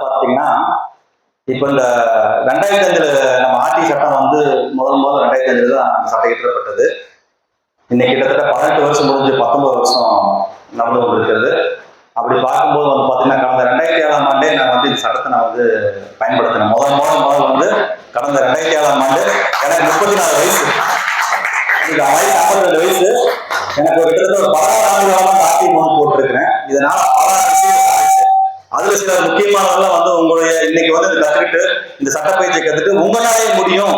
பார்த்தீங்கன்னா இப்போ இந்த ரெண்டாயிரத்தி அஞ்சுல நம்ம ஆர்டி சட்டம் வந்து முதல் முதல் ரெண்டாயிரத்தி அஞ்சுல தான் சட்டம் இயற்றப்பட்டது. இன்னைக்கு கிட்டத்தட்ட பதினெட்டு வருஷம் முடிஞ்சு பத்தொன்பது வருஷம் நம்மளும் இருக்கிறது அப்படி பார்க்கும்போது வந்து பார்த்தீங்கன்னா கடந்த ரெண்டாயிரத்தி ஏழாம் ஆண்டே நான் வந்து இந்த சட்டத்தை நான் வந்து பயன்படுத்தினேன். முதல் முதல் முதல் வந்து கடந்த ரெண்டாயிரத்தி ஏழாம் ஆண்டு எனக்கு முப்பத்தி நாலு வயசு. எனக்கு ஆயிரத்தி ஐம்பத்தி ரெண்டு வயசு. எனக்கு ஒரு கிட்டத்தட்ட ஒரு பதினாறு ஆண்டு காலம் மூணு போட்டிருக்கிறேன். இதனால பதினாறு அதுல சில முக்கியமானதெல்லாம் வந்து உங்களுடைய இன்னைக்கு வந்து இந்த கத்துக்கிட்டு இந்த சட்டப்பயிற்சி கத்துட்டு உங்களாலே முடியும்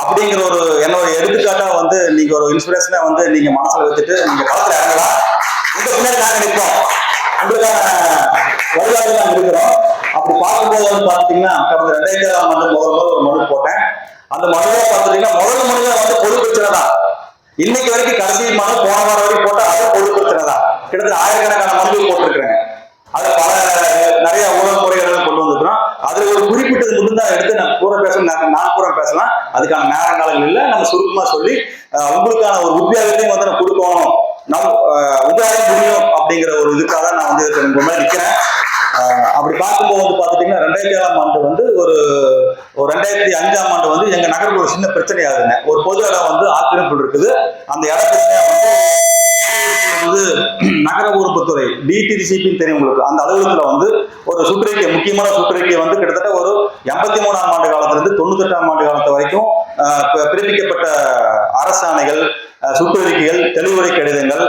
அப்படிங்கிற ஒரு என்னோட எடுத்துக்காட்டா வந்து நீங்க ஒரு இன்ஸ்பிரேஷனா வந்து நீங்க மனசுல வச்சுட்டு நீங்க களத்துல இறங்கலாம் உங்க பின்னாடி நாங்க நிற்போம் உங்களுக்கான வழிகாட்டி நாங்க இருக்கிறோம் அப்படி பார்க்கும்போது வந்து பாத்தீங்கன்னா கடந்த ரெண்டாயிரத்தி ஏழாம் ஆண்டு முதல்ல ஒரு மனு போட்டேன். அந்த மனுவை பார்த்துட்டீங்கன்னா முதல் மனுவை வந்து பொது பிரச்சனை தான். இன்னைக்கு வரைக்கும் கடைசி மனு போன வாரம் வரைக்கும் போட்டா அது பொது பிரச்சனை தான். கிட்டத்தட்ட ஆயிரக்கணக்கான மனுக்கள் போட்டிருக்கிறேன். அது பல நிறைய உணவு முறைகள் கொண்டு வந்திருக்கிறோம். அதுல ஒரு குறிப்பிட்டது மட்டும்தான் எடுத்து நான் பூரா பேசணும் நான் நான் பூரா பேசலாம். அதுக்கான நேரங்காலங்கள் இல்லை. நம்ம சுருக்கமா சொல்லி உங்களுக்கான ஒரு உத்தியோகத்தையும் வந்து நான் கொடுக்கணும். நம் அஹ், முடியும் அப்படிங்கிற ஒரு இதுக்காக நான் வந்து இதுக்கு உங்க முன்னாடி அப்படி பார்க்கும்போது வந்து பார்த்துட்டீங்கன்னா ரெண்டாயிரத்தி ஏழாம் ஆண்டு வந்து ஒரு ஒரு ரெண்டாயிரத்தி அஞ்சாம் ஆண்டு வந்து எங்க நகருக்கு ஒரு சின்ன பிரச்சனை ஆகுதுங்க ஒரு பொது இடம் வந்து ஆக்கிரமிப்பு இருக்குது. அந்த இட வந்து வந்து நகர உறுப்புத்துறை டிடிசிபின்னு தெரியும் உங்களுக்கு. அந்த அலுவலகத்துல வந்து ஒரு சுற்றறிக்கை முக்கியமான சுற்றறிக்கை வந்து கிட்டத்தட்ட ஒரு எண்பத்தி மூணாம் ஆண்டு காலத்துல இருந்து தொண்ணூத்தெட்டாம் ஆண்டு காலத்து வரைக்கும் பிறப்பிக்கப்பட்ட அரசாணைகள் சுற்றறிக்கைகள் தெளிவுரை கடிதங்கள்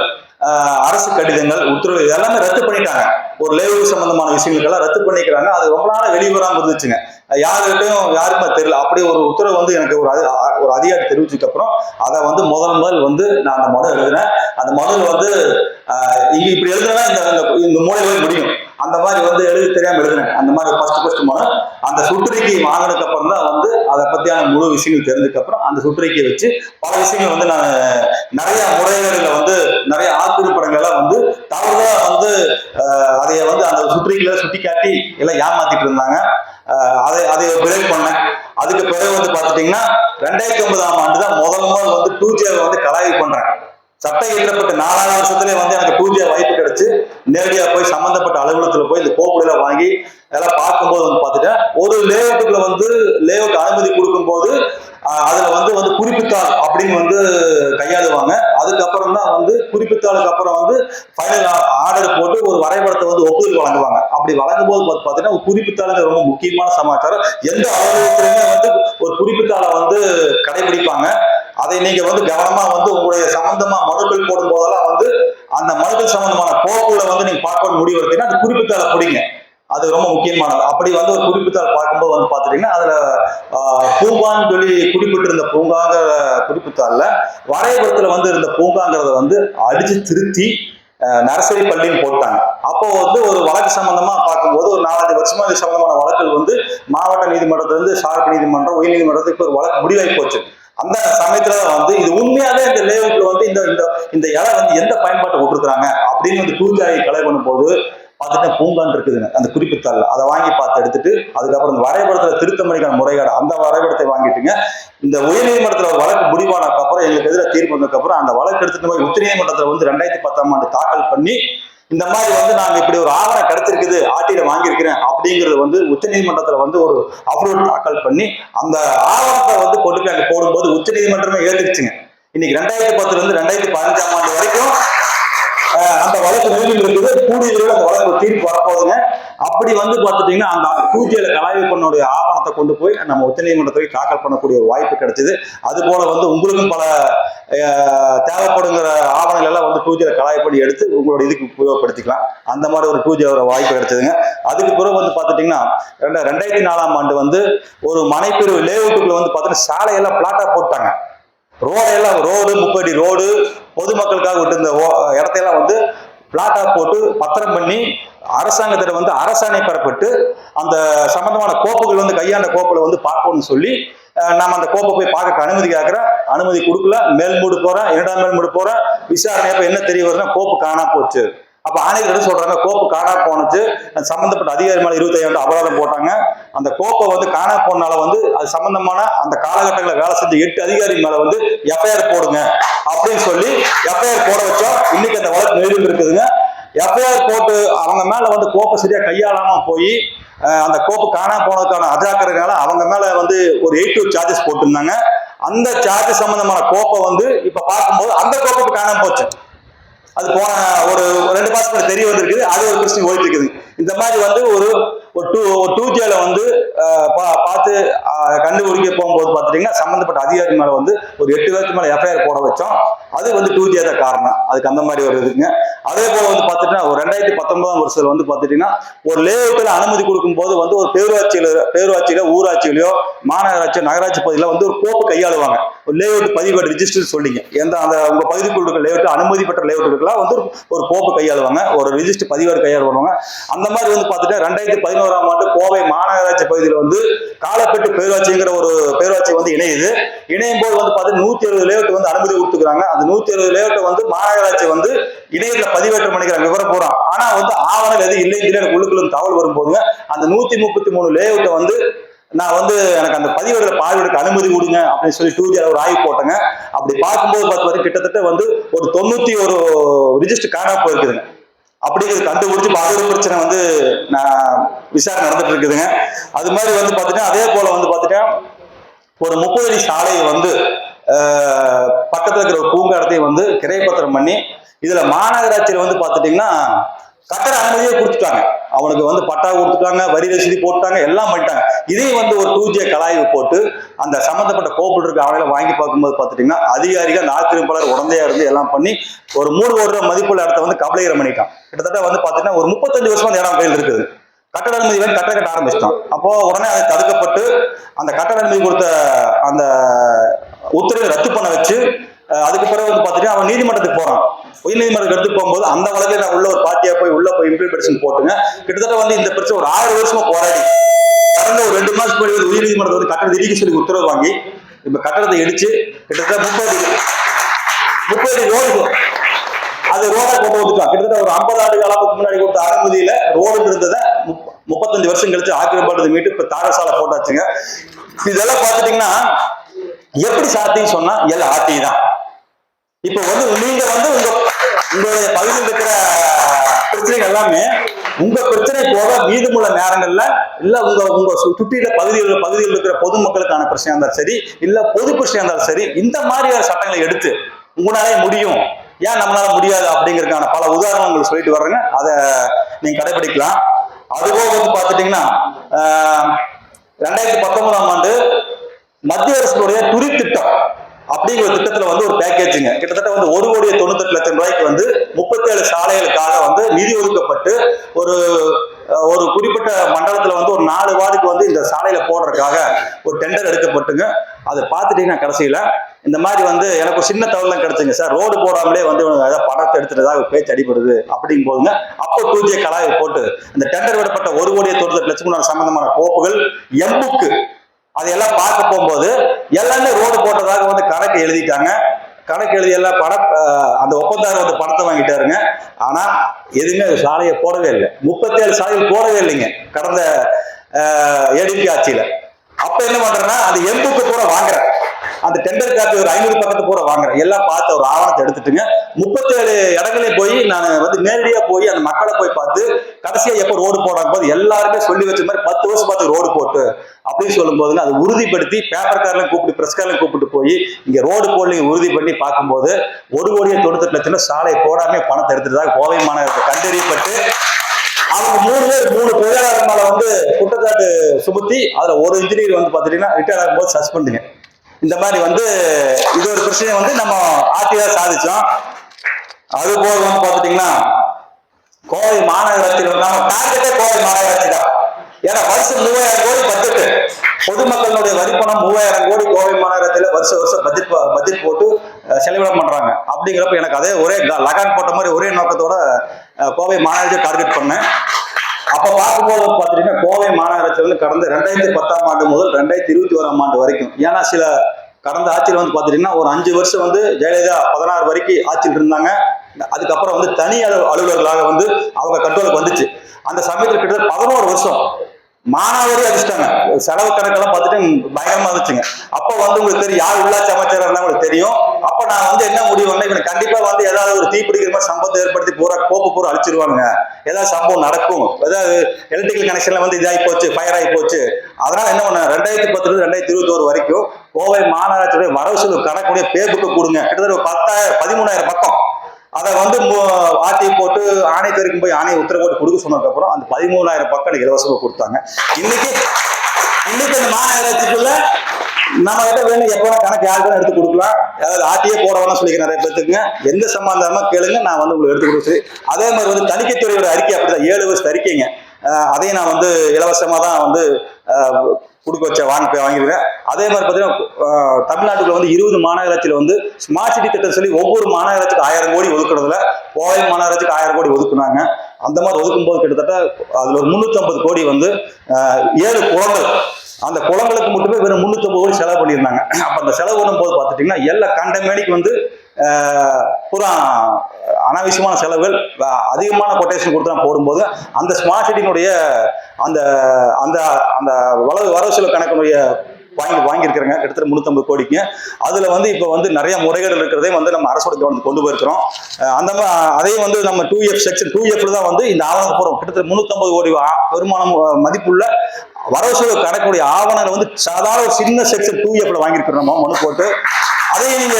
அரசு கடிதங்கள் உத்தரவு இதெல்லாமே ரத்து பண்ணிட்டாங்க. ஒரு லேவு சம்பந்தமான விஷயங்களுக்கெல்லாம் ரத்து பண்ணிக்கிறாங்க. அது ரொம்ப நாள் வெளிவராம இருந்துச்சுங்க. யாருக்கிட்டையும் யாருக்குமே தெரியல. அப்படி ஒரு உத்தரவு வந்து எனக்கு ஒரு அதி- அ- ஒரு அதிகாரி தெரிவிச்சதுக்கு அப்புறம் அதை வந்து முதல் முதல் வந்து நான் அந்த மனு எழுதினேன். அந்த மனு வந்து இங்கே இங்க இப்படி எழுதுனா இந்த இந்த- இந்த மூலையில் முடியும். அந்த மாதிரி வந்து எழுதி தெரியாம எழுதினேன். அந்த மாதிரி ஃபர்ஸ்ட் ஃபர்ஸ்ட் மனு. அந்த சுற்றறிக்கை வாங்கினதுக்கு அப்புறம் தான் வந்து அதை பத்தியான முழு விஷயங்கள் தெரிஞ்சதுக்கு அப்புறம் அந்த சுற்றறிக்கையை வச்சு பல விஷயங்கள் வந்து நான் நிறைய முறைகளில் வந்து நிறைய ஆக்கிரமிப்படங்கள்லாம் வந்து தவறாக வந்து அதைய வந்து அந்த சுற்றறிக்கையில சுட்டி காட்டி எல்லாம் ஏமாத்திட்டு இருந்தாங்க. அதை அதை பிரேக் பண்ணேன். அதுக்கு பிறகு வந்து பார்த்துட்டீங்கன்னா ரெண்டாயிரத்தி ஒன்பதாம் ஆண்டு தான் முதல் முதல் வந்து டூ ஜே வந்து கலாய்வு பண்றேன். சட்டம் இயற்றப்பட்ட நாலாவது வருஷத்துல வந்து எனக்கு டூ வாய்ப்பு கிடைச்சு நேரடியாக போய் சம்மந்தப்பட்ட அலுவலகத்தில் போய் இந்த கோப்புகளை வாங்கி எல்லாம் பார்க்கும்போது வந்து பார்த்துட்டேன். ஒரு லேஅவுட்டுக்குள்ள வந்து லேவுக்கு அனுமதி கொடுக்கும்போது ஆஹ், அதுல வந்து வந்து குறிப்பித்தாள் அப்படின்னு வந்து கையாளுவாங்க. அதுக்கப்புறம் தான் வந்து குறிப்பித்தாளுக்கு அப்புறம் வந்து ஃபைனல் ஆர்டர் போட்டு ஒரு வரைபடத்தை வந்து ஒப்புதல் வழங்குவாங்க. அப்படி வழங்கும் போது பார்த்து பார்த்தீங்கன்னா ஒரு குறிப்பித்தாளுங்க ரொம்ப முக்கியமான சமாச்சாரம். எந்த அலுவலகத்திலுமே வந்து ஒரு குறிப்பித்தாளை வந்து கடைபிடிப்பாங்க. அதை நீங்க வந்து கவனமா வந்து உங்களுடைய சம்பந்தமா மனுக்கள் போடும் போதெல்லாம் வந்து அந்த மனுக்கள் சம்பந்தமான கோப்புகளை வந்து நீங்க பார்க்கணும் முடிவு எடுத்தீங்கன்னா அது குறிப்பிட்டால பிடிங்க. அது ரொம்ப முக்கியமானது. அப்படி வந்து ஒரு குறிப்பித்தாள் பார்க்கும்போது வந்து பாத்துட்டீங்கன்னா அதுல ஆஹ், பூங்கான்னு சொல்லி குறிப்பிட்டிருந்த பூங்காங்கிற குறிப்பித்தாள்ல வரைபடத்துல வந்து இருந்த பூங்காங்கிறத வந்து அடிச்சு திருத்தி நர்சரி பள்ளின்னு போட்டாங்க. அப்போ வந்து ஒரு வழக்கு சம்பந்தமா பார்க்கும்போது ஒரு நாலஞ்சு வருஷமா இது சம்பந்தமான வழக்குகள் வந்து மாவட்ட நீதிமன்றத்துல இருந்து சார்பு நீதிமன்றம் உயர் நீதிமன்றத்துக்கு ஒரு வழக்கு முடிவாகி போச்சு. அந்த சமயத்துல தான் வந்து இது உண்மையாவே இந்த லேஅவுட்ல வந்து இந்த இந்த இந்த இடம் வந்து எந்த பயன்பாட்டை விட்டுருக்காங்க அப்படின்னு வந்து கூர்ஜாயை கலை பண்ணும்போது பார்த்துட்டு பூங்கான் இருக்குதுங்க. அந்த குறிப்புத்தாள் அதை வாங்கி பார்த்து எடுத்துட்டு அதுக்கப்புறம் இந்த வரைபடத்துல திருத்தமணிக்கான முறைகாடு அந்த வரைபடத்தை வாங்கிட்டுங்க. இந்த உயர்நீதிமன்றத்துல ஒரு வழக்கு முடிவானதுக்கு அப்புறம் எங்களுக்கு எதிராக தீர்ப்பு வந்ததுக்கு அப்புறம் அந்த வழக்கு எடுத்துட்டு போய் உச்சநீதிமன்றத்துல வந்து ரெண்டாயிரத்தி பத்தாம் ஆண்டு தாக்கல் பண்ணி இந்த மாதிரி வந்து நாங்க இப்படி ஒரு ஆவணம் கிடைச்சிருக்குது ஆட்டியில வாங்கியிருக்கிறேன் அப்படிங்கிறது வந்து உச்சநீதிமன்றத்துல வந்து ஒரு அப்ரூவல் தாக்கல் பண்ணி அந்த ஆவணத்தை வந்து கொண்டு போய் அங்க போடும்போது உச்சநீதிமன்றமே ஏத்துக்குச்சுங்க இன்னைக்கு ரெண்டாயிரத்தி பத்துல இருந்து ரெண்டாயிரத்தி பதினஞ்சாம் ஆண்டு வரைக்கும் அந்த வழக்கு நிலையில் இருக்குது. கூடிய விரைவில் அந்த வழக்கு தீர்ப்பு வரப்போகுதுங்க. அப்படி வந்து பார்த்துட்டீங்கன்னா அந்த பூஜையில கலாய்வு பண்ணக்கூடிய ஆவணத்தை கொண்டு போய் நம்ம உச்சநீதிமன்றத்துக்கு தாக்கல் பண்ணக்கூடிய ஒரு வாய்ப்பு கிடைச்சது. அது போல வந்து உங்களுக்கும் பல தேவைப்படுங்கிற ஆவணங்கள் எல்லாம் வந்து பூஜையில கலாயப்படி பண்ணி எடுத்து உங்களோட இதுக்கு உபயோகப்படுத்திக்கலாம். அந்த மாதிரி ஒரு பூஜை ஒரு வாய்ப்பு கிடைச்சதுங்க. அதுக்கு பிறகு வந்து பார்த்துட்டீங்கன்னா ரெண்டு ரெண்டாயிரத்தி நாலாம் ஆண்டு வந்து ஒரு மனைப்பிரிவு லேஅவுட்டுக்குள்ள வந்து பார்த்தீங்கன்னா சாலையெல்லாம் பிளாட்டா போட்டாங்க. ரோடெல்லாம் ரோடு முப்படி ரோடு பொதுமக்களுக்காக விட்டு ஓ- இடத்தையெல்லாம் வந்து பிளாட்டா போட்டு பத்திரம் பண்ணி அரசாங்கத்திட்ட வந்து அரசாணை பெறப்பட்டு அந்த சம்பந்தமான கோப்புகள் வந்து கையாண்ட கோப்பில் வந்து பார்ப்போம்னு சொல்லி நாம் அந்த கோப்பை போய் பார்க்க அனுமதி கேட்குறேன் அனுமதி கொடுக்கல மேல்மூடு போகிறேன் இரண்டாம் மேல்மூடு போகிறேன் விசாரணை அப்ப என்ன தெரிய வருதுன்னா கோப்பு காணா போச்சு. அப்ப ஆணையர் என்ன சொல்றாங்க கோப்பு காணா போனச்சு சம்பந்தப்பட்ட அதிகாரி மேல இருபத்தையாயிரம் அபராதம் போட்டாங்க. அந்த கோப்பை வந்து காணா போனால வந்து அது சம்பந்தமான அந்த காலகட்டங்களில் வேலை செஞ்ச எட்டு அதிகாரி மேல வந்து எஃப்ஐஆர் போடுங்க அப்படின்னு சொல்லி எஃப்ஐஆர் போட வச்சோம் இன்னைக்கு அந்த வழக்கு நிலுவையில் இருக்குதுங்க. எஃப்ஐஆர் போட்டு அவங்க மேல வந்து கோப்பை சரியா கையாளாம போய் அந்த கோப்பு காணாம போனதுக்கான அஜாக்கிரனால அவங்க மேல வந்து ஒரு எயிட் டூ சார்ஜஸ் போட்டிருந்தாங்க. அந்த சார்ஜ் சம்பந்தமான கோப்பை வந்து இப்ப பார்க்கும்போது அந்த கோப்பு காணாம போச்சு. அது போன ஒரு ரெண்டு மாசத்துல தெரிய வந்திருக்குது. அது ஒரு பிரச்சனை ஓடிட்டு இருக்குது இந்த மாதிரி வந்து ஒரு ஒரு டூ ஒரு டூ ஜேல வந்து பா- பார்த்து கண்டுபிடிக்க போகும்போது பார்த்துட்டீங்கன்னா சம்மந்தப்பட்ட அதிகாரி மேலே வந்து ஒரு எட்டு பேருக்கு மேலே எஃப்ஐஆர் போட வச்சோம். அது வந்து டூ ஜே தான் காரணம். அதுக்கு அந்த மாதிரி ஒரு இதுங்க. அதே போல வந்து பார்த்துட்டா ஒரு ரெண்டாயிரத்தி பத்தொன்பதாம் வருஷத்துல வந்து பார்த்துட்டீங்கன்னா ஒரு லேஅவுட்ல அனுமதி கொடுக்கும் போது வந்து ஒரு பேரூராட்சியில பேரூராட்சியில ஊராட்சியிலயோ மாநகராட்சி நகராட்சி பகுதியில வந்து ஒரு கோப்பு கையாளுவாங்க. ஒரு லேஅவுட் பதிவு ரிஜிஸ்டர் சொல்லிங்க. எந்த அந்த உங்க பகுதிக்குள் இருக்க லேஅவுட் அனுமதி பெற்ற லேஅவுட்டுக்கெல்லாம் வந்து ஒரு- கோப்பு கையாளுவாங்க. ஒரு ரிஜிஸ்டர் பதிவேடு கையாளுவாங்க. அந்த மாதிரி வந்து பார்த்துட்டா ரெண்டாயிரத்தி பதினோராம் ஆண்டு கோவை மாநகராட்சி பகுதியில் வந்து காலப்பட்டு பேரூராட்சிங்கிற ஒரு பேரூராட்சி வந்து இணையுது. இணையும் போது வந்து பார்த்து நூத்தி அறுபது லேஅவுட் வந்து அனுமதி கொடுத்துக்கிறாங்க. அந்த நூத்தி அறுபது லேஅவுட் வந்து மாநகராட்சி வந்து இணையத்துல பதிவேற்றம் பண்ணிக்கிறாங்க விவரம் பூரா. ஆனா வந்து ஆவணம் எது இல்லைன்னு சொல்லி எனக்கு உள்ளுக்குள்ள தகவல் வரும்போதுங்க அந்த நூத்தி முப்பத்தி மூணு லேஅவுட்டை வந்து நான் வந்து எனக்கு அந்த பதிவேடுல பார்வையிடக்கு அனுமதி கொடுங்க அப்படின்னு சொல்லி டூ ஒரு ஆய்வு போட்டேங்க. அப்படி பார்க்கும்போது பார்த்து வரைக்கும் கிட்டத்தட்ட வந்து ஒரு தொண்ணூத்தி ஒரு ரிஜிஸ்டர் காணாம போயிருக்குதுங்க. அப்படிங்கிறது கண்டுபிடிச்சு இப்ப ஒரு பிரச்சனை வந்து நான் விசாரணை நடந்துட்டு இருக்குதுங்க. அது மாதிரி வந்து பார்த்துட்டேன் அதே போல வந்து பார்த்துட்டேன் ஒரு முப்பது அடி சாலையை வந்து பக்கத்தில் பக்கத்துல இருக்கிற ஒரு பூங்காடத்தையும் வந்து கிரைப்பத்திரம் பண்ணி இதுல மாநகராட்சியில வந்து பாத்துட்டீங்கன்னா கட்டட அனுமதியே கொடுத்துட்டாங்க. அவனுக்கு வந்து பட்டா கொடுத்துட்டாங்க வரி ரசீது போட்டாங்க எல்லாம் பண்ணிட்டாங்க. இதையும் வந்து ஒரு டூஜே கலாய்வு போட்டு அந்த சம்பந்தப்பட்ட கோப்பில் இருக்க அவங்கள வாங்கி பார்க்கும்போது பார்த்துட்டீங்கன்னா அதிகாரிகள் நாத்திருப்பாளர் உடந்தையா இருந்து எல்லாம் பண்ணி ஒரு மூணு கோடி ரூபாய் மதிப்புள்ள இடத்த வந்து கபலீகரம் பண்ணிட்டான். கிட்டத்தட்ட வந்து பார்த்தீங்கன்னா ஒரு முப்பத்தஞ்சு வருஷமா அந்த இடம் கையில் இருக்குது. கட்டட அனுமதி வந்து கட்ட கட்ட ஆரம்பிச்சிட்டான். அப்போ உடனே அது தடுக்கப்பட்டு அந்த கட்டட அனுமதி கொடுத்த அந்த உத்தரவை ரத்து பண்ண வச்சு அதுக்கு பிறகு வந்து பார்த்துட்டு அவன் நீதிமன்றத்துக்கு போறான். உயர்நீதிமன்றம் நீதிமன்றத்துக்கு எடுத்து போகும்போது அந்த வழக்கில் நான் உள்ள ஒரு பார்ட்டியா போய் உள்ள போய் இம்ப்ளிமெண்டேஷன் போட்டுங்க. கிட்டத்தட்ட வந்து இந்த பிரச்சனை ஒரு ஆறு வருஷமா போராடி. கடந்த ஒரு ரெண்டு மாசம் முன்னாடி வந்து உயர் வந்து கட்டடத்தை இடிக்க சொல்லி உத்தரவு வாங்கி இப்ப கட்டணத்தை இடிச்சு கிட்டத்தட்ட முப்பது முப்பது ரோடு அது ரோடை கொண்டு வந்துட்டான். கிட்டத்தட்ட ஒரு ஐம்பது ஆண்டு காலத்துக்கு முன்னாடி கொடுத்த அனுமதியில ரோடு இருந்ததை முப்பத்தஞ்சு வருஷம் கழிச்சு ஆக்கிரமிப்பாடு மீட்டு இப்ப தாரசாலை போட்டாச்சுங்க. இதெல்லாம் பாத்துட்டீங்கன்னா எப்படி சாத்தியம் சொன்னா எல்லாம் ஆத்தி தான். இப்ப வந்து நீங்க வந்து உங்க உங்களுடைய பகுதியில் இருக்கிற பிரச்சனைகள் எல்லாமே உங்க பிரச்சனை போக மீதமுள்ள நேரங்கள்ல இல்ல உங்க உங்க சு- பகுதியில் பகுதியில் இருக்கிற பொதுமக்களுக்கான பிரச்சனையா இருந்தாலும் சரி இல்ல பொது பிரச்சனையா இருந்தாலும் சரி இந்த மாதிரியான சட்டங்களை எடுத்து உங்களாலே முடியும். ஏன் நம்மளால முடியாது அப்படிங்கிறதுக்கான பல உதாரணங்கள் உங்களுக்கு சொல்லிட்டு வர்றேங்க. அதை நீங்க கடைபிடிக்கலாம். அதுபோக வந்து பார்த்துட்டீங்கன்னா ரெண்டாயிரத்தி பத்தொன்பதாம் ஆண்டு மத்திய அரசுடைய துரி திட்டம். அப்படிங்கிற திட்டத்துல வந்து ஒரு பேக்கேஜுங்க கிட்டத்தட்ட வந்து ஒரு கோடியே தொண்ணூத்தெட்டு லட்சம் ரூபாய்க்கு வந்து முப்பத்தேழு சாலைகளுக்காக வந்து நிதி ஒதுக்கப்பட்டு ஒரு ஒரு குறிப்பிட்ட மண்டலத்துல வந்து ஒரு நாலு வார்டுக்கு வந்து இந்த சாலையில போடுறதுக்காக ஒரு டெண்டர் எடுக்கப்பட்டுங்க. அதை பார்த்துட்டீங்கன்னா கடைசியில இந்த மாதிரி வந்து எனக்கு ஒரு சின்ன தகவல் தான் கிடைச்சுங்க சார். ரோடு போடாமலே வந்து ஏதாவது படத்தை எடுத்துட்டதாக பேச்சு அடிபடுது அப்படிங்கும் போதுங்க. அப்போ டூஜே கலாயை போட்டு இந்த டெண்டர் விடப்பட்ட ஒரு கோடியே தொண்ணூத்தெட்டு லட்சம் சம்பந்தமான கோப்புகள் எம்புக்கு அதையெல்லாம் பார்க்க போகும்போது எல்லாமே ரோடு போட்டதாக வந்து கணக்கு எழுதிட்டாங்க. கணக்கு எழுதி எல்லாம் பண அந்த ஒப்பந்தாரம் வந்து பணத்தை வாங்கிட்டாருங்க. ஆனால் எதுவுமே அது சாலையை போடவே இல்லை. முப்பத்தேழு சாலைகள் போடவே இல்லைங்க. கடந்த ஏடிபி ஆட்சியில். அப்போ என்ன பண்ணுறேன்னா அந்த எம்புக்கு கூட வாங்குறேன். அந்த டெண்டர் காப்பி ஒரு ஐநூறு பக்கத்து பூரா வாங்குறேன். எல்லாம் பார்த்து ஒரு ஆவணத்தை எடுத்துட்டுங்க. முப்பத்தேழு இடங்களே போய் நான் வந்து நேரடியா போய் அந்த மக்களை போய் பார்த்து கடைசியா எப்போ ரோடு போடாத போது எல்லாருமே சொல்லி வச்ச மாதிரி பத்து வருஷம் பார்த்து ரோடு போட்டு அப்படின்னு சொல்லும் போதுங்க அதை உறுதிப்படுத்தி பேப்பர் பேப்பர்காரெல்லாம் கூப்பிட்டு பிரஸ்காரெல்லாம் கூப்பிட்டு போய் இங்க ரோடு போடலைங்க உறுதி பண்ணி பார்க்கும்போது ஒரு கோடியே தொண்ணூத்தெட்டு லட்சம் சாலை போடாமே பணத்தை எடுத்துட்டு கோவை மாநகரத்தை கண்டறியப்பட்டு அவங்க மூணு பேர் மூணு தொழிலாளர் மேல வந்து குற்றச்சாட்டு சுமத்தி அதுல ஒரு இன்ஜினியர் வந்து பாத்தீங்கன்னா ரிட்டையர் ஆகும்போது சஸ்பெண்டுங்க இந்த மாதிரி வந்து இது ஒரு பிரச்சனையை வந்து நம்ம ஆட்சியாக சாதிச்சோம். அது போக வந்து பார்த்துட்டீங்கன்னா கோவை மாநகராட்சியில் நம்ம டார்கெட்டே கோவை மாநகராட்சி தான். ஏன்னா வருஷம் மூவாயிரம் கோடி பட்ஜெட் பொதுமக்களுடைய வரிப்பணம் மூவாயிரம் கோடி கோவை மாநகரத்தில் வருஷம் வருஷம் பட்ஜெட் பட்ஜெட் போட்டு செலவிட பண்றாங்க. அப்படிங்கிறப்ப எனக்கு அதே ஒரே லகான் போட்ட மாதிரி ஒரே நோக்கத்தோட கோவை மாநகராட்சியை டார்கெட் பண்ணேன். அப்ப பார்க்கும்போது பார்த்துட்டீங்கன்னா கோவை மாநகரத்தில் கடந்த ரெண்டாயிரத்தி பத்தாம் ஆண்டு முதல் ரெண்டாயிரத்தி இருபத்தி ஓராம் ஆண்டு வரைக்கும் ஏன்னா சில கடந்த ஆட்சியில் வந்து பார்த்துட்டீங்கன்னா ஒரு அஞ்சு வருஷம் வந்து ஜெயலலிதா பதினாறு வரைக்கும் ஆட்சியில் இருந்தாங்க. அதுக்கப்புறம் வந்து தனி அலுவலர்களாக வந்து அவங்க கண்ட்ரோலுக்கு வந்துச்சு. அந்த சமயத்தில் கிட்டத்தட்ட பதினோரு வருஷம் மானாவாரி அடிச்சிட்டாங்க. செலவு கணக்கெல்லாம் பார்த்துட்டு பயங்கரமா இருந்துச்சுங்க. அப்ப வந்து உங்களுக்கு தெரியும் யார் உள்ளாட்சி அமைச்சரா இருந்தா உங்களுக்கு தெரியும். அப்ப நான் வந்து என்ன முடிவு பண்ணேன்? இவனுக்கு கண்டிப்பா வந்து ஏதாவது ஒரு தீப்பிடிக்கிற மாதிரி சம்பவத்தை ஏற்படுத்தி பூரா கோப்பு பூரா அழிச்சிருவாங்க ஏதாவது சம்பவம் நடக்கும். ஏதாவது எலக்ட்ரிக்கல் கனெக்ஷன்ல வந்து இதாகி போச்சு ஃபயர் ஆகி போச்சு. அதனால என்ன பண்ண ரெண்டாயிரத்தி பத்துல இருந்து ரெண்டாயிரத்தி இருபத்தி ஒரு வரைக்கும் கோவை மாநகராட்சியுடைய வரவு செலவு கணக்குடைய பேப்புக்கு கொடுங்க. கிட்டத்தட்ட ஒரு பத்தாயிரம் பதிமூணாயிரம் பக்கம். அதை வந்து மு- ஆட்டி போட்டு ஆணையத்திற்கு போய் ஆணையை உத்தரவு போட்டு கொடுக்க சொன்னதுக்கப்புறம் அந்த பதிமூணாயிரம் பக்கம் எனக்கு இலவசமாக கொடுத்தாங்க. இன்னைக்கு இன்னைக்கு அந்த மாநகராட்சிக்குள்ள நம்ம கிட்ட வேணும் எப்போ கணக்கு யாருக்கு எடுத்து கொடுக்கலாம். அதாவது ஆட்டியே போட வேணாம் சொல்லிக்க நிறைய பேத்துக்குங்க. எந்த சம்பந்தமா கேளுங்க நான் வந்து உங்களுக்கு எடுத்து கொடுத்து அதே மாதிரி வந்து தணிக்கைத்துறையோட அறிக்கை அப்படிதான் ஏழு வருஷத்து அறிக்கைங்க. அதையும் நான் வந்து இலவசமாக தான் வந்து கொடுக்க வச்ச வாங்கி வாங்கியிருக்கேன் அதே மாதிரி பார்த்தீங்கன்னா அஹ், தமிழ்நாட்டுக்குள்ள வந்து இருபது மாநகராட்சியில் வந்து ஸ்மார்ட் சிட்டி திட்டம் சொல்லி ஒவ்வொரு மாநகராட்சிக்கு ஆயிரம் கோடி ஒதுக்குறதுல கோவை மாநகராட்சிக்கு ஆயிரம் கோடி ஒதுக்குனாங்க. அந்த மாதிரி ஒதுக்கும்போது கிட்டத்தட்ட அதில் ஒரு முந்நூற்றம்பது கோடி வந்து ஏழு குளங்கள். அந்த குளங்களுக்கு மட்டுமே வெறும் முந்நூற்றம்பது கோடி செலவு பண்ணியிருந்தாங்க. அப்போ அந்த செலவு பண்ணும்போது பார்த்துட்டிங்கன்னா எல்லா கண்டமேனிக்கு வந்து பூரா அனாவசியமான செலவுகள் அதிகமான கொட்டேஷன் கொடுத்து நான் போடும்போது அந்த ஸ்மார்ட் சிட்டினுடைய அந்த அந்த அந்த வளவு வரவு செலவு கணக்கினுடைய வாங்கி வாங்கியிருக்கிறேங்க. கிட்டத்தட்ட முந்நூற்றம்பது கோடிக்கு அதில் வந்து இப்போ வந்து நிறைய முறைகள் இருக்கிறதே வந்து நம்ம அரசோட கவனத்துக்கு கொண்டு போயிருக்கிறோம். அந்த அதையும் வந்து நம்ம டூ எஃப் செக்ஷன் டூ எஃப்ல தான் வந்து இந்த ஆவணம் போகிறோம் கிட்டத்தட்ட முந்நூற்றம்பது கோடி வருமானம் மதிப்புள்ள வரவு செலவு கணக்குடைய ஆவணங்களை வந்து சாதாரண ஒரு சின்ன செக்ஷன் டூ எஃப்ல வாங்கியிருக்கிறோம் மனு போட்டு. அதையும் நீங்க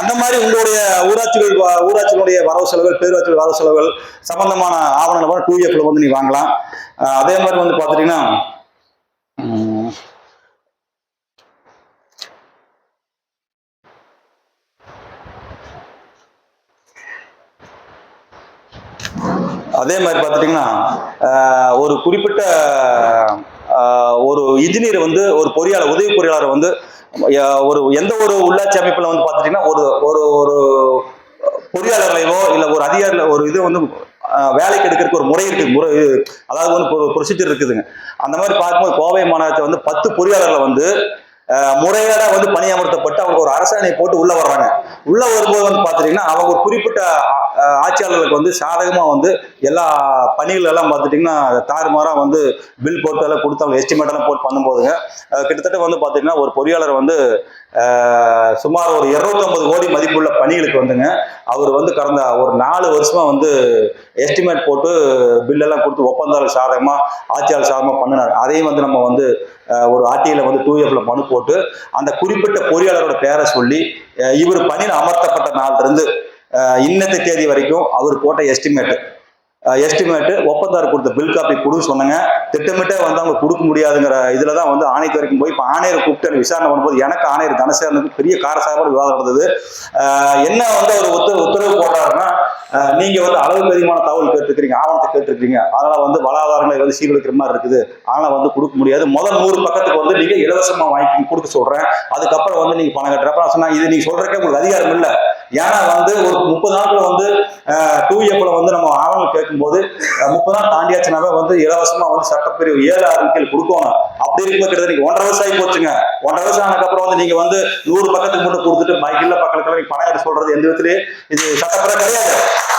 அந்த மாதிரி உங்களுடைய ஊராட்சிகள் ஊராட்சிகளுடைய வரவு செலவுகள் பேரூராட்சி வரவு செலவுகள் சம்பந்தமான ஆவணங்களை டூ எஃப்ல வந்து நீ வாங்கலாம். அதே மாதிரி வந்து பார்த்துட்டீங்கன்னா அதே மாதிரி பார்த்துட்டிங்கன்னா ஒரு குறிப்பிட்ட ஒரு இன்ஜினியர் வந்து ஒரு பொறியாளர் உதவி பொறியாளர் வந்து ஒரு எந்த ஒரு உள்ளாட்சி அமைப்பில் வந்து பார்த்துட்டீங்கன்னா ஒரு ஒரு ஒரு பொறியாளர்களையோ இல்லை ஒரு அதிகாரில ஒரு இது வந்து வேலைக்கு எடுக்கிறதுக்கு ஒரு முறை இருக்குது முறை அதாவது வந்து ஒரு ப்ரொசீஜர் இருக்குதுங்க. அந்த மாதிரி பார்க்கும்போது கோவை மாநகரத்தில் வந்து பத்து பொறியாளர்களை வந்து முறையாக வந்து பணியமர்த்தப்பட்டு அவங்க ஒரு அரசாணையை போட்டு உள்ள வர்றாங்க. உள்ள வரும்போது வந்து பார்த்துட்டிங்கன்னா அவங்க ஒரு குறிப்பிட்ட ஆட்சியாளர்களுக்கு வந்து சாதகமாக வந்து எல்லா பணிகள் எல்லாம் பார்த்துட்டிங்கன்னா தாறுமாறாக வந்து பில் போட்டு எல்லாம் கொடுத்து அவங்க போட்டு பண்ணும்போதுங்க கிட்டத்தட்ட வந்து பார்த்திங்கன்னா ஒரு பொறியாளர் வந்து சுமார் ஒரு 250 கோடி மதிப்புள்ள பணிகளுக்கு வந்துங்க. அவர் வந்து கடந்த ஒரு நாலு வருஷமா வந்து எஸ்டிமேட் போட்டு பில்லெல்லாம் கொடுத்து ஒப்பந்தாளர் சாதகமாக ஆட்சியாளர் சாதகமாக பண்ணினார். அதையும் வந்து நம்ம வந்து ஒரு ஆர்டிஐல வந்து டூ எஃப்ல மனு போட்டு அந்த குறிப்பிட்ட பொறியாளரோட பேரை சொல்லி இவர் பணியில் அமர்த்தப்பட்ட நாள்லேருந்து இன்னத்த தேதி வரைக்கும் அவர் போட்ட எஸ்டிமேட்டு எஸ்டிமேட்டு ஒப்பந்தார் கொடுத்த பில் காப்பி கொடுன்னு சொன்னாங்க. திட்டமிட்டே வந்து அவங்க கொடுக்க முடியாதுங்கிற இதில் தான் வந்து ஆணையத்து வரைக்கும் போய் இப்போ ஆணையரை கூப்பிட்டு விசாரணை பண்ணும்போது எனக்கு ஆணையர் தனசேரனுக்கு பெரிய காரசாபாடு விவாதம் நடந்தது. என்ன வந்து அவர் உத்தரவு உத்தரவு போடுறாருன்னா நீங்கள் வந்து அளவுக்கு அதிகமான தகவல் கேட்டுருக்கிறீங்க ஆவணத்தை கேட்டுருக்கிறீங்க. அதனால் வந்து வளாதாரங்களை வந்து சீர்குலைக்கிற மாதிரி இருக்குது. ஆனால் வந்து கொடுக்க முடியாது. முதல் நூறு பக்கத்துக்கு வந்து நீங்கள் இலவசமாக வாங்கி கொடுக்க சொல்கிறேன் அதுக்கப்புறம் வந்து நீங்கள் பணம் கட்டுறப்ப நான் இது நீங்கள் சொல்கிறக்கே உங்களுக்கு அதிகாரம் இல்லை. ஏன்னா வந்து ஒரு முப்பது நாட்கள் வந்து டூ எஃப்ல வந்து நம்ம ஆவணங்கள் கேட்கும்போது முப்பது நாள் தாண்டியாச்சுனாவே வந்து இலவசமா வந்து சட்டப்பிரிவு ஏழு அறிக்கைகள் கொடுக்கணும் அப்படி இருக்கும் கிட்டத்தட்ட ஒன்றரை வருஷம் ஆகி போச்சுங்க. ஒன்றரை வருஷம் ஆனதுக்கப்புறம் வந்து நீங்க வந்து நூறு பக்கத்துக்கு மட்டும் கொடுத்துட்டு மைக்கில் பக்கத்துல நீங்க பணம் எடுத்து சொல்றது எந்த விதத்திலயும் இது சட்டப்பட கிடையாது.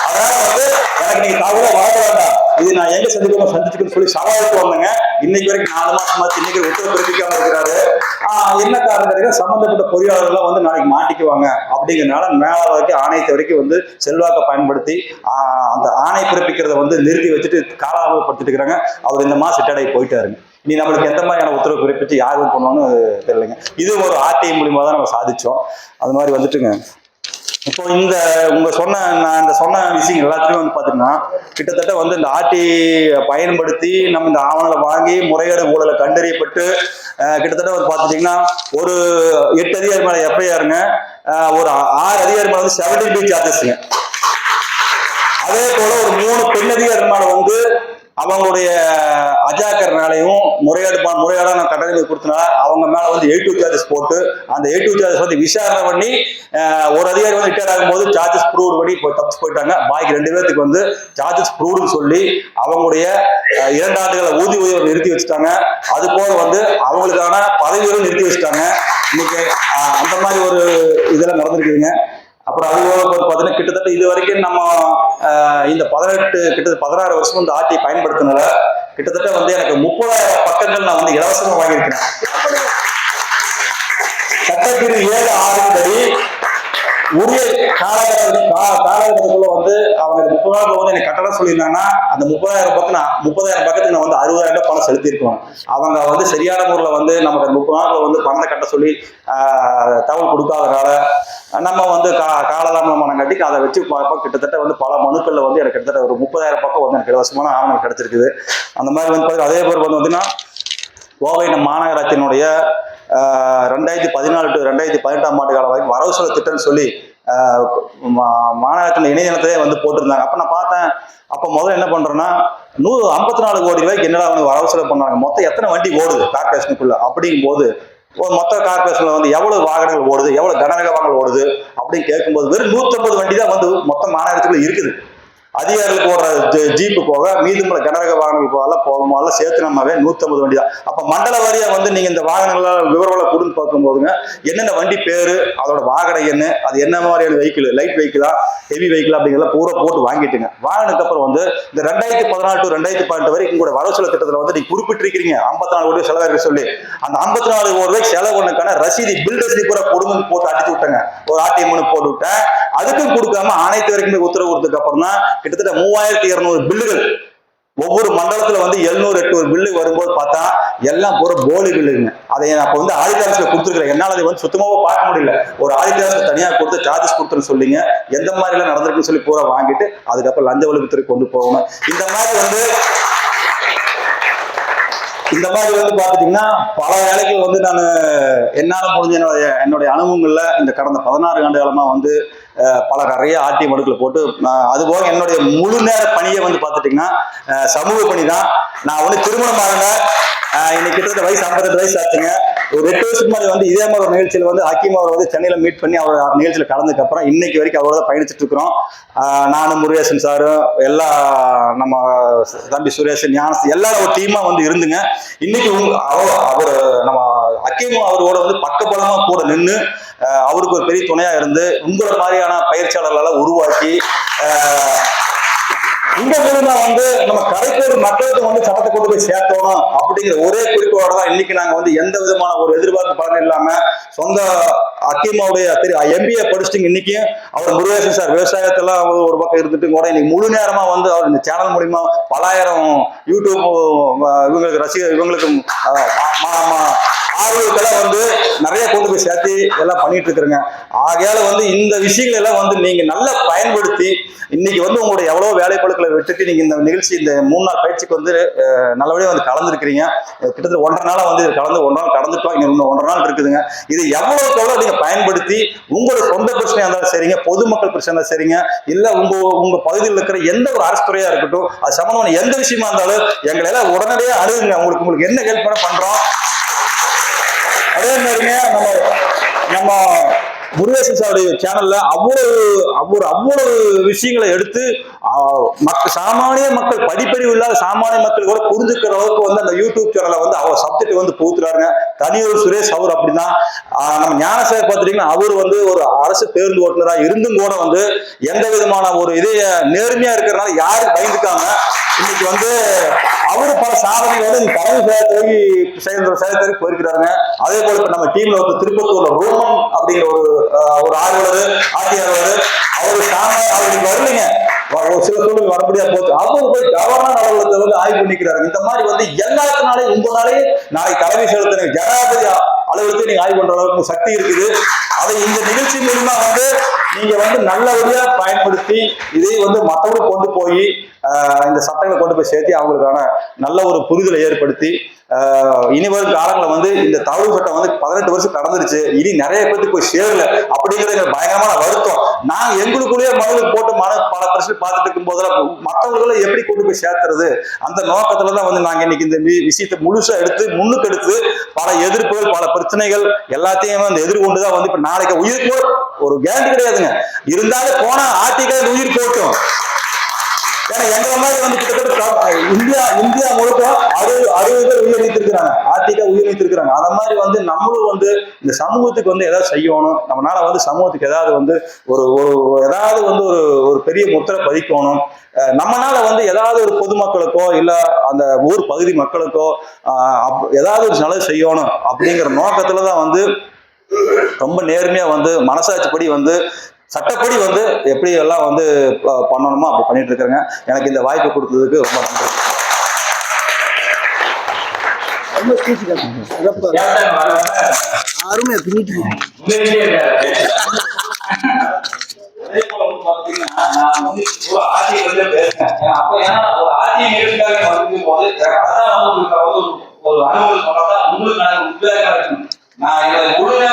அதனால வந்து எனக்கு நீங்க தகவலை வளர்க்க வேண்டாம். இது நான் எங்க சந்திக்கணும் சந்திச்சுக்கணும்னு சொல்லி சவாலுக்கு வந்தேங்க. இன்னைக்கு வரைக்கும் நாலு மாசமாச்சு. இன்னைக்கு உத்தரவு பிறப்பிக்காம இருக்கிறாரு. என்ன காரணம் சம்பந்தப்பட்ட பொறியாளர்கள் வந்து நாளைக்கு மாட்டிக்குவாங்க. அப்படிங்கிறனால மேல வரைக்கும் ஆணையத்தை வரைக்கும் வந்து செல்வாக்கை பயன்படுத்தி அந்த ஆணை பிறப்பிக்கிறத வந்து நிறுத்தி வச்சுட்டு காலாவப்படுத்திட்டு இருக்கிறாங்க அவர் இந்த மாசம் ரிட்டையர்ட் போயிட்டாருங்க. நீ நம்மளுக்கு எந்த மாதிரியான உத்தரவு பிறப்பிச்சு யாரும் பண்ணணும்னு தெரியலைங்க. இது ஒரு ஆர்டிஐ மூலியமாக தான் நம்ம சாதிச்சோம். அது மாதிரி வந்துட்டுங்க. இப்போ இந்த உங்க சொன்ன நான் இந்த சொன்ன விஷயங்கள் எல்லாத்துலயும் வந்து பாத்தீங்கன்னா கிட்டத்தட்ட வந்து இந்த ஆர்டி பயன்படுத்தி நம்ம இந்த ஆவணங்களை வாங்கி முறைகேடு ஊழலை கண்டறியப்பட்டு கிட்டத்தட்ட வந்து பாத்துட்டீங்கன்னா ஒரு எட்டு அதிகாரி மேல எஃப்ஐஆருங்க ஒரு ஆறு அதிகாரி மேல வந்து செவன்டீன் பி சார்ஜஸ்ங்க அதே போல ஒரு மூணு பெண் அதிகாரி மேல வந்து அவங்களுடைய அஜாக்கர்னாலையும் முறையீடு முறையாடான கட்டணத்தை கொடுத்தனால அவங்க மேல வந்து எயிட் டூ சார்ஜஸ் போட்டு அந்த எயிட் டூ சார்ஜஸ் வந்து விசாரணை பண்ணி ஒரு அதிகாரி வந்து ரிட்டையர் ஆகும்போது சார்ஜஸ் ப்ரூவ் பண்ணி போய் தப்பிச்சு போயிட்டாங்க. பாக்கி ரெண்டு பேர்த்துக்கு வந்து சார்ஜஸ் ப்ரூவ்னு சொல்லி அவங்களுடைய இரண்டு ஆண்டுகளை ஊதிய உயர்வு நிறுத்தி வச்சுட்டாங்க. அது போக வந்து அவங்களுக்கான பதவிகளும் நிறுத்தி வச்சுட்டாங்க. இன்னைக்கு அந்த மாதிரி ஒரு இதெல்லாம் நடந்திருக்குதுங்க. அப்புறம் அது போக பார்த்தீங்கன்னா கிட்டத்தட்ட இது வரைக்கும் நம்ம இந்த பதினெட்டு கிட்டத்தட்ட பதினாறு வருஷம் இந்த ஆட்சியை பயன்படுத்தினால கிட்டத்தட்ட வந்து எனக்கு முப்பதாயிரம் பக்கங்கள் நான் வந்து இலவசமாக வாங்கியிருக்கிறேன். சட்டப்பிரிவு ஏழு ஆறின்படி உரிய காலகட்ட கா- அவங்க வந்து எனக்கு கட்டணம் சொல்லியிருந்தாங்கன்னா அந்த முப்பதாயிரம் பக்கம் நான் முப்பதாயிரம் பக்கத்துக்கு நான் வந்து அறுபதாயிரம் ரூபாய் பணம் செலுத்தியிருக்கோம் அவங்க வந்து சரியான முறையில் வந்து நமக்கு அந்த முப்பது நாள் வந்து பணத்தை கட்ட சொல்லி தகவல் கொடுக்காதனால நம்ம வந்து கா காலதாமதமான கட்டி அதை வச்சு பார்ப்போம் கிட்டத்தட்ட வந்து பல மனுக்களில் வந்து எனக்கு கிட்டத்தட்ட ஒரு முப்பதாயிரம் பக்கம் வந்து எனக்கு இலவசமான ஆவணம் கிடைச்சிருக்குது. அந்த மாதிரி வந்து பார்த்தீங்கன்னா அதே போல் வந்து பார்த்தீங்கன்னா கோவை மாநகராட்சியினுடைய ரெண்டாயிரத்தி பதினாலு டு ரெண்டாயிரத்தி பதினெட்டாம் ஆண்டு காலம் வரைக்கும் வரவு செலவு திட்டம்னு சொல்லி மாநகரத்தில் மா- இணையதளத்திலே வந்து போட்டிருந்தாங்க. அப்போ நான் பார்த்தேன். அப்போ முதல்ல என்ன பண்ணுறேன்னா நூறு ஐம்பத்தி நாலு கோடி ரூபாய்க்கு என்னடா வந்து வரவு செலவு பண்ணாங்க. மொத்தம் எத்தனை வண்டி ஓடுது கார்பரேஷனுக்குள்ள அப்படிங்கும் போது மொத்த கார்பரேஷனில் வந்து எவ்வளவு வாகனங்கள் ஓடுது எவ்வளவு கனரக வாகனங்கள் ஓடுது அப்படின்னு கேட்கும்போது வெறும் 150 வண்டி தான் வந்து மொத்த மாநகரத்துக்குள்ள இருக்குது. அதிகாரிகளுக்கு ஓடுற ஜீப்பு போக மீதமுள்ள கனரக வாகனங்கள் போகல போகும்போது சேர்த்து நம்மவே நூற்றம்பது வண்டி தான் அப்போ மண்டல வாரியா வந்து நீங்க இந்த வாகனங்கள் விவரங்களை கொடுத்து பார்க்கும்போதுங்க என்னென்ன வண்டி பேரு அதோட வாகனம் என்ன அது என்ன மாதிரியான வெஹிக்கிள் லைட் வெஹிக்கிளா ஹெவி வெஹிக்கிள் அப்படிங்கிறத பூரா போட்டு வாங்கிட்டுங்க. வாங்கினதுக்கு அப்புறம் வந்து இந்த ரெண்டாயிரத்தி பதினாலு டு ரெண்டாயிரத்தி பதினெட்டு வரைக்கும் கூட வரவு செலவு திட்டத்தில் வந்து நீங்க குறிப்பிட்டிருக்கிறீங்க. ஐம்பத்தி நாலு கோடி செலவாயிருக்கு சொல்லி. அந்த ஐம்பத்தி நாலு கோடி செலவு ஒன்றுக்கான ரசீதி பில் ரசீதி பூரா கொடுங்கன்னு போட்டு அடிச்சு விட்டேங்க. ஒரு ஆர்டிஎம்னு போட்டு விட்டேன். அதுக்கும் கொடுக்காம அனைத்து வரைக்கும் உத்தரவு கொடுத்ததுக்கு அப்புறம் தான் கிட்டத்தட்ட மூவாயிரத்தி இருநூறு பில்லுகள். ஒவ்வொரு மண்டலத்துல வந்து எழுநூறு எட்நூறு பில்லு வரும்போது பார்த்தா எல்லாம் பூரா போலி பில்லுங்க. அதை நான் இப்போ வந்து ஆதித்தாரஸ்ல கொடுத்துருக்கேன் என்னால் அதை வந்து சுத்தமாக பார்க்க முடியல. ஒரு ஆதித்தாரஸ்ல தனியா கொடுத்து சார்ஜஸ் கொடுத்துன்னு சொல்லிங்க. எந்த மாதிரி எல்லாம் நடந்திருக்குன்னு சொல்லி பூரா வாங்கிட்டு அதுக்கப்புறம் லஞ்ச ஒழிப்புத்துறை கொண்டு போகணும். இந்த மாதிரி வந்து இந்த மாதிரி வந்து பாத்துட்டீங்கன்னா பல வேலைகள் வந்து நான் என்னால முடிஞ்ச என்னுடைய என்னுடைய அனுபவங்கள்ல இந்த கடந்த பதினாறு ஆண்டு காலமா வந்து பல நிறைய ஆர்டி மடுக்களை போட்டு நான் அது போக என்னுடைய முழு நேர பணியை வந்து பார்த்துட்டிங்கன்னா சமூக பணி தான். நான் வந்து திருமணம் ஆகல. இன்னைக்கு கிட்டத்தட்ட வயசு ஐம்பத்தெட்டு வயசு ஆச்சுங்க. ஒரு எட்டு வருஷத்துக்கு முன்னாடி வந்து இதே மாதிரி ஒரு நிகழ்ச்சியில் வந்து ஹக்கீம் அவர் வந்து சென்னையில் மீட் பண்ணி அவர் நிகழ்ச்சியில் கலந்ததுக்கு அப்புறம் இன்னைக்கு வரைக்கும் அவரோட தான் பயணிச்சுட்டு இருக்கிறோம். நானும் முருகேசன் சாரும் எல்லா நம்ம தம்பி சுரேஷன் ஞானஸ் எல்லாரும் ஒரு டீமாக வந்து இருந்துங்க. இன்னைக்கு அவர் அவர் நம்ம ஹக்கீம் அவரோட வந்து பக்கபலமா கூட நின்று அவருக்கு ஒரு பெரிய துணையா இருந்து உங்களை மாதிரியான பயிற்சியாளர்களெல்லாம் உருவாக்கி இந்த உங்க மூலமா வந்து நம்ம கரைக்கோடு மக்களுக்கு வந்து சட்டத்தை கொண்டு போய் சேர்த்தோம் அப்படிங்கிற ஒரே குறிக்கோட தான் இன்னைக்கு நாங்க வந்து எந்த விதமான ஒரு எதிர்பார்ப்பு பலன் இல்லாம சொந்த அக்கீமாவுடைய பெரிய எம்பிஏ படிச்சுட்டு இன்னைக்கும் அவர் முருகேசன் சார் விவசாயத்தெல்லாம் ஒரு பக்கம் இருந்துட்டு கூட இன்னைக்கு முழு நேரமா வந்து அவர் இந்த சேனல் மூலியமா பலாயிரம் யூடியூப் இவங்களுக்கு ரசிகர் இவங்களுக்கு ஆர்வத்தெல்லாம் வந்து நிறைய கொண்டு போய் சேர்த்து எல்லாம் பண்ணிட்டு இருக்கிறேங்க. ஆகையால வந்து இந்த விஷயங்கள் எல்லாம் வந்து நீங்க நல்லா பயன்படுத்தி இன்னைக்கு வந்து உங்களுடைய எவ்வளவு வேலைப்பழுக்களை விட்டுட்டு நீங்க இந்த நிகழ்ச்சி இந்த மூணு நாள் பயிற்சிக்கு வந்து நல்லபடியாக வந்து கலந்துருக்கிறீங்க. கிட்டத்தட்ட ஒன்றரை நாளா வந்து இது கலந்து ஒன்றரை நாள் கடந்துட்டோம். இங்க இன்னும் ஒன்றரை நாள் இருக்குதுங்க. இது எவ்வளவுக்கு எவ்வளோ நீங்க பயன்படுத்தி உங்களோட சொந்த பிரச்சனையா இருந்தாலும் சரிங்க பொதுமக்கள் பிரச்சனை இருந்தாலும் சரிங்க இல்ல உங்க உங்க பகுதியில் இருக்கிற எந்த ஒரு அரசு துறையா இருக்கட்டும் அது சம்பந்தமான எந்த விஷயமா இருந்தாலும் எங்களை எல்லாம் உடனடியாக அணுகுங்க. உங்களுக்கு உங்களுக்கு என்ன ஹெல்ப் பண்ண பண்றோம். அதே மாதிரிங்க நம்ம நம்ம முருகேசன் சாருடைய சேனல்ல அவ்வளவு அவ்வளவு அவ்வளவு விஷயங்களை எடுத்து மக்கள் சாமானிய மக்கள் படிப்பறிவு இல்லாத சாமானிய மக்கள் கூட புரிஞ்சுக்கிற அளவுக்கு வந்து அந்த யூடியூப் சேனலை வந்து அவர் சப்ஜெக்ட் வந்து புகுத்துறாருங்க. தனியூர் சுரேஷ் அவர் அப்படின்னா நம்ம ஞானசேகர் பார்த்துட்டீங்கன்னா அவர் வந்து ஒரு அரசு பேருந்து ஓட்டுநரா இருந்தும் கூட வந்து எந்த விதமான ஒரு இதே நேர்மையா இருக்கிறனால யாரும் பயந்துக்காம இன்னைக்கு வந்து அவரு பல சாதனைகள் வந்து கடவுள் தலைமை சேர்ந்த செயல் போயிருக்கிறாருங்க. அதே போல இப்ப நம்ம டீம்ல வந்து திருப்பத்தூர்ல ரோமன் அப்படிங்கிற ஒரு ஒரு ஆர்வலர் ஆட்சி ஆர்வலர் அவரு சாமி அவருக்கு வரலைங்க. ஒரு சில சூழல் வரப்படியா போச்சு. அவரு போய் கவர்னர் அலுவலகத்தை வந்து ஆய்வு பண்ணிக்கிறாரு இந்த மாதிரி வந்து எல்லாத்தினாலே உங்களாலே நாளைக்கு தலைமை செயலத்துறை ஜனாதிபதி அலுவலகத்தை நீங்க ஆய்வு பண்ற அளவுக்கு சக்தி இருக்குது. அதை இந்த நிகழ்ச்சி மூலமா வந்து நீங்க வந்து நல்லபடியா பயன்படுத்தி இதை வந்து மற்றவங்களுக்கு கொண்டு போய் இந்த சட்டங்களை கொண்டு போய் சேர்த்து அவங்களுக்கான நல்ல ஒரு புரிதலை ஏற்படுத்தி இனிவரும் இனி வரும் காலங்களில் வந்து இந்த தகவல் சட்டம் வந்து பதினெட்டு வருஷம் கடந்துருச்சு. இனி நிறைய பேருக்கு போய் சேரல அப்படிங்கிறது எங்களுக்கு பயங்கரமான வருத்தம். நாங்கள் எங்களுக்குள்ளேயே மனதில் போட்டு மன பல பிரச்சனை பார்த்துட்டு இருக்கும் போதெல்லாம் மற்றவர்களை எப்படி கொண்டு போய் சேர்த்துறது? அந்த நோக்கத்துல தான் வந்து நாங்கள் இன்னைக்கு இந்த வி- விஷயத்தை முழுசா எடுத்து முன்னுக்கு எடுத்து பல எதிர்ப்புகள் பல பிரச்சனைகள் எல்லாத்தையும் வந்து எதிர்கொண்டு தான் வந்து இப்ப நாளைக்கு உயிர் போ ஒரு கேரண்டி கிடையாதுங்க. இருந்தாலும் போனா ஆர்டிகல் உயிர் போட்டும். ஏன்னா எங்களை மாதிரி வந்து கிட்டத்தட்ட இந்தியா இந்தியா முழுக்க அறுபது அறுபது பேர் உயிரிழந்திருக்கிறாங்க இருக்கிறாங்க ஆர்டிக்கா உயிர் இருக்கிறாங்க அந்த மாதிரி வந்து நம்மளும் வந்து இந்த சமூகத்துக்கு வந்து ஏதாவது செய்யணும். நம்மளால வந்து சமூகத்துக்கு ஏதாவது வந்து ஒரு ஒரு ஏதாவது வந்து ஒரு பெரிய முத்திரை பதிக்கணும். நம்மனால வந்து ஏதாவது ஒரு பொதுமக்களுக்கோ இல்ல அந்த ஊர் பகுதி மக்களுக்கோ ஏதாவது ஒரு நல்லது செய்யணும் அப்படிங்கிற நோக்கத்துல தான் வந்து ரொம்ப நேர்மையா வந்து மனசாட்சிப்படி வந்து சட்டப்படி வந்து எப்படி எல்லாம் வந்து பண்ணணுமோ அப்படி பண்ணிட்டு இருக்காங்க எனக்கு இந்த வாய்ப்பு கொடுத்ததுக்கு ரொம்ப நன்றி. அருமையா பின்னிட்டு அதே போல வந்து பாத்தீங்கன்னா, நான் வந்து ஒரு ஆட்சியை பத்தி பேசுனேன். ஏன்னா, அப்ப ஏன்னா ஒரு ஆட்சியை நேரடியாக வந்துக்கும் போது, அதான் வந்து உங்களுக்கு வந்து ஒரு- அனுபவம் சொன்னாதான் உங்களுக்கு எனக்கு இருக்கும். நான் இதை முழுமையான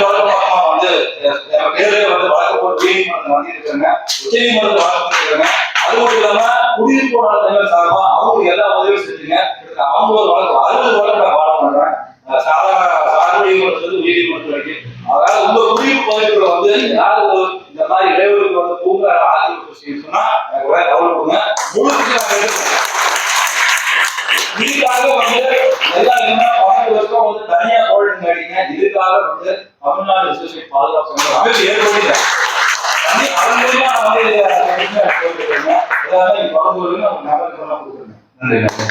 கிட்டத்தட்ட வந்து என் என் வந்து வழக்கு போட்டு நீதிமன்றத்தில் வாங்கியிருக்காங்க உச்ச நீதிமன்றத்தில் வழக்கு போட்டிருக்காங்க அது மட்டும் இல்லாம குடியிருப்பு போராட்ட சார்பா அவங்களுக்கு எல்லா உதவியும் செஞ்சுங்க கிட்டத்தட்ட அவங்க ஒரு வழக்கு அறுபது வழக்கு நான் வாழ பண்றேன் அஹ் சாதாரண சார்பு நீதிமன்றம் வரைக்கும் அதனால உங்க குடியிருப்பு பகுதிகளை வந்து யாரு ஒரு இந்த மாதிரி இடைவெளிக்கு வந்து பூங்கா ஆதரவு செய்ய சொன்னா எனக்கு உடனே கவலை முழுக்க இதுக்காக வந்து எல்லாம் என்ன பன்னெண்டு வருஷம் வந்து தனியா போராட்டம் நடிங்க இதுக்காக வந்து தமிழ்நாடு ரிசர்வேஷன் பாதுகாப்பு அமைப்பு ஏற்படுத்த அதன் மூலியமா வந்து இதை போட்டுருக்கேன் எல்லாரும் நன்றி நன்றி.